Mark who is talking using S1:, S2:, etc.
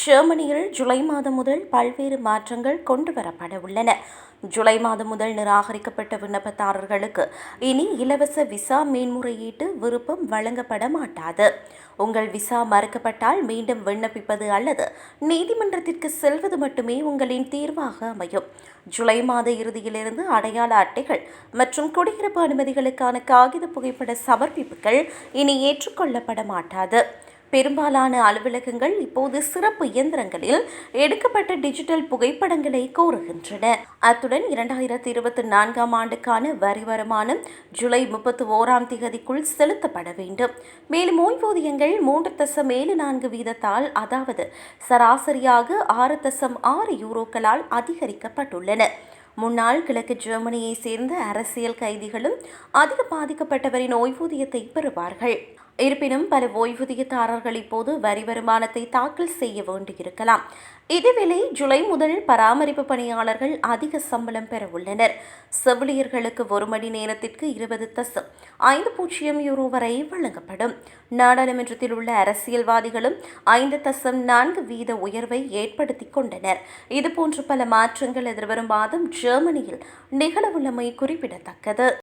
S1: ஜெர்மனியில் ஜூலை மாதம் முதல் பல்வேறு மாற்றங்கள் கொண்டு வரப்பட உள்ளன. ஜூலை மாதம் முதல் நிராகரிக்கப்பட்ட விண்ணப்பதாரர்களுக்கு இனி இலவச விசா மேன்முறையீட்டு விருப்பம் வழங்கப்பட மாட்டாது. உங்கள் விசா மறுக்கப்பட்டால் மீண்டும் விண்ணப்பிப்பது அல்லது நீதிமன்றத்திற்கு செல்வது மட்டுமே உங்களின் தீர்வாக அமையும். ஜூலை மாத இறுதியிலிருந்து அடையாள அட்டைகள் மற்றும் குடியிருப்பு அனுமதிகளுக்கான காகித புகைப்பட சமர்ப்பிப்புகள் இனி ஏற்றுக்கொள்ளப்பட மாட்டாது. பெரும்பாலான அலுவலகங்கள் இப்போது சிறப்பு இயந்திரங்களில் எடுக்கப்பட்ட டிஜிட்டல் புகைப்படங்களை கோருகின்றன. அத்துடன் இரண்டாயிரத்தி இருபத்தி நான்காம் ஆண்டுக்கான வரி வருமானம் ஜூலை முப்பத்தி ஓராம் தேதிக்குள் செலுத்தப்பட வேண்டும். மேலும் ஓய்வூதியங்கள் மூன்று தசம் ஏழு நான்கு வீதத்தால் அதாவது சராசரியாக ஆறு தசம் ஆறு யூரோக்களால் அதிகரிக்கப்பட்டுள்ளன. முன்னாள் கிழக்கு ஜெர்மனியை சேர்ந்த அரசியல் கைதிகளும் அதிக பாதிக்கப்பட்டவரின் ஓய்வூதியத்தை பெறுவார்கள். இருப்பினும் பல ஓய்வூதியதாரர்கள் இப்போது வரி வருமானத்தை தாக்கல் செய்ய வேண்டியிருக்கலாம். இதேவேளை ஜூலை முதல் பராமரிப்பு பணியாளர்கள் அதிக சம்பளம் பெற உள்ளனர் செவிலியர்களுக்கு ஒரு மணி நேரத்திற்கு இருபது தசம் ஐந்து பூஜ்ஜியம் யூரோ வரை வழங்கப்படும். நாடாளுமன்றத்தில் உள்ள அரசியல்வாதிகளும் ஐந்து தசம் நான்கு வீத உயர்வை ஏற்படுத்தி கொண்டனர். இதுபோன்ற பல மாற்றங்கள் எதிர்வரும் மாதம் ஜெர்மனியில் நிகழவுள்ளமை குறிப்பிடத்தக்கது.